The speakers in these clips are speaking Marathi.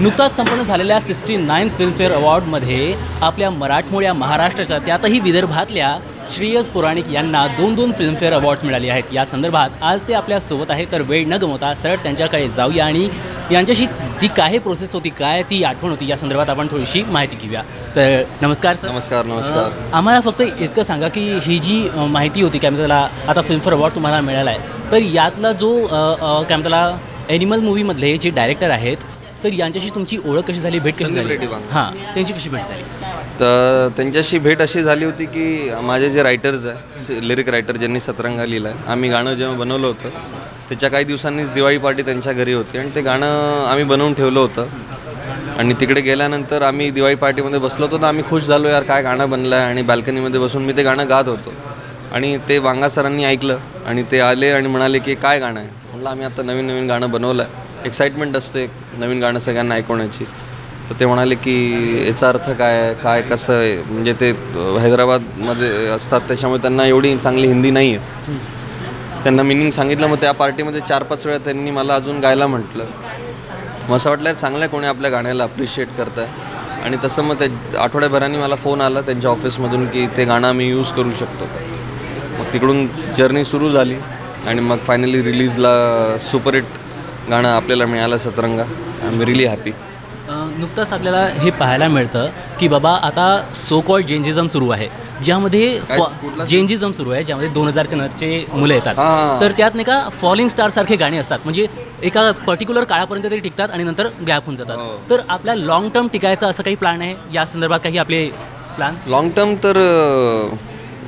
नुकताच संपन्न झालेल्या सिक्स्टी नाईन्थ फिल्मफेअर अवॉर्डमध्ये आपल्या मराठमोळ्या महाराष्ट्राच्या त्यातही विदर्भातल्या श्रेयस पुराणिक यांना दोन दोन फिल्मफेअर अवॉर्ड्स मिळाले आहेत. या संदर्भात आज ते आपल्यासोबत आहे तर वेळ न गमवता सरळ त्यांच्याकडे जाऊया आणि यांच्याशी जी काय प्रोसेस होती काय ती आठवण होती या संदर्भात आपण थोडीशी माहिती घेऊया. तर नमस्कार सर. नमस्कार नमस्कार. आम्हाला फक्त इतकं सांगा की ही जी माहिती होती काय त्याला आता फिल्मफेअर अवॉर्ड तुम्हाला मिळाला आहे तर यातला जो काय म्हणतात त्याला ॲनिमल मूवीमधले जे डायरेक्टर आहेत तर यांच्याशी तुमची ओळख कशी झाली? भेट कशी संदीप झाली? रेड्डी. हां त्यांची कशी भेट झाली? तर त्यांच्याशी भेट अशी झाली होती की माझे जे रायटर्स आहे लिरिक रायटर ज्यांनी सतरंगा लिहिला आहे आम्ही गाणं जेव्हा बनवलं होतं त्याच्या काही दिवसांनीच दिवाळी पार्टी त्यांच्या घरी होती आणि ते गाणं आम्ही बनवून ठेवलं होतं. आणि तिकडे गेल्यानंतर आम्ही दिवाळी पार्टीमध्ये बसलो होतो तर आम्ही खुश झालो यार काय गाणं बनलं आहे आणि बाल्कनीमध्ये बसून मी ते गाणं गात होतो. आणि ते वांगा सरांनी ऐकलं आणि ते आले आणि म्हणाले की काय गाणं आहे? म्हटलं आम्ही आता नवीन नवीन गाणं बनवलं आहे एक्साइटमेंट असते एक नवीन गाणं सगळ्यांना ऐकवण्याची. तर ते म्हणाले की याचा अर्थ काय काय कसं आहे? म्हणजे ते हैदराबादमध्ये असतात त्याच्यामुळे त्यांना एवढी चांगली हिंदी नाही आहे त्यांना मिनिंग सांगितलं मग त्या पार्टीमध्ये चार पाच वेळा त्यांनी मला अजून गायला म्हटलं. मग असं वाटलं चांगलं आहे कोणी आपल्या गाण्याला अप्रिशिएट करत आहे आणि तसं मग ते आठवड्याभराने मला फोन आला त्यांच्या ऑफिसमधून की ते गाणं आम्ही यूज करू शकतो. मग तिकडून जर्नी सुरू झाली. आणि मग फायनली रिलीजला सुपरहिट गाणं आपल्याला मिळालं Satranga. I am really happy नुकतंच आपल्याला हे पाहायला मिळतं की बाबा आता सो कॉल्ड जेंजिझम सुरू आहे. ज्यामध्ये? जेंजिझम सुरू आहे ज्यामध्ये दोन हजारच्या नंतरचे मुलं येतात. हां. तर त्यात नाही का फॉलिंग स्टार सारखे गाणी असतात. म्हणजे एका पर्टिक्युलर काळापर्यंत ते टिकतात आणि नंतर गॅप होऊन हो. जातात तर आपल्या लॉंग टर्म टिकायचं असं काही प्लॅन आहे? या संदर्भात काही आपले प्लॅन लाँग टर्म तर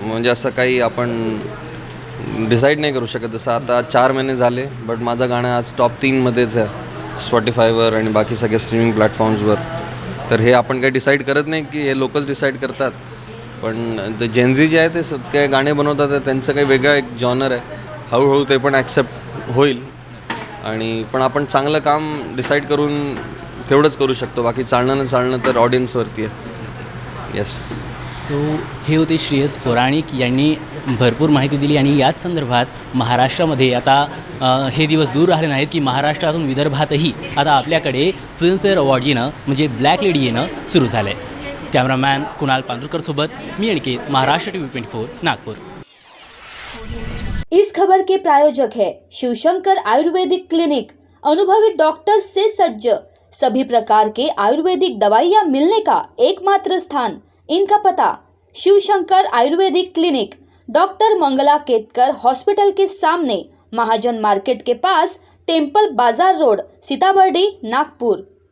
म्हणजे असं काही आपण डिसाईड नाही करू शकत. जसं आता चार महिने झाले बट माझं गाणं आज टॉप तीनमध्येच आहे स्पॉटीफायवर आणि बाकी सगळ्या स्ट्रीमिंग प्लॅटफॉर्म्सवर तर हे आपण काही डिसाईड करत नाही की हे लोकच डिसाईड करतात. पण जे जेन्झी जे आहे ते स- गाणे बनवतात त्यांचं काही वेगळं एक जॉनर आहे. हळूहळू ते पण ॲक्सेप्ट होईल. आणि पण आपण चांगलं काम डिसाईड करून तेवढंच करू शकतो. बाकी चालणं न चालणं तर ऑडियन्सवरती आहे. येस सो हे होते श्रेयस पौराणिक यांनी भरपूर माहिती दिली आणि याच संदर्भात महाराष्ट्रामध्ये आता हे दिवस दूर राहिले नाहीत की महाराष्ट्रातून विदर्भातही आता आपल्याकडे फिल्मफेअर अवॉर्ड येणं म्हणजे ब्लॅक लेडी येणं सुरू झालं आहे कॅमेरामॅन कुणाल पांढरकरसोबत मी Aniket Maharashtra T V twenty four Nagpur. इस खबर के प्रायोजक है शिवशंकर आयुर्वेदिक क्लिनिक। अनुभवी डॉक्टर से सज्ज। सभी प्रकार के आयुर्वेदिक दवाइयाँ मिलने का एकमात्र स्थान। इनका पता, Shivshankar Ayurvedic clinic, doctor Mangala Ketkar hospital के सामने, महाजन मार्केट के पास टेंपल बाज़ार रोड, सीताबर्डी, नागपुर।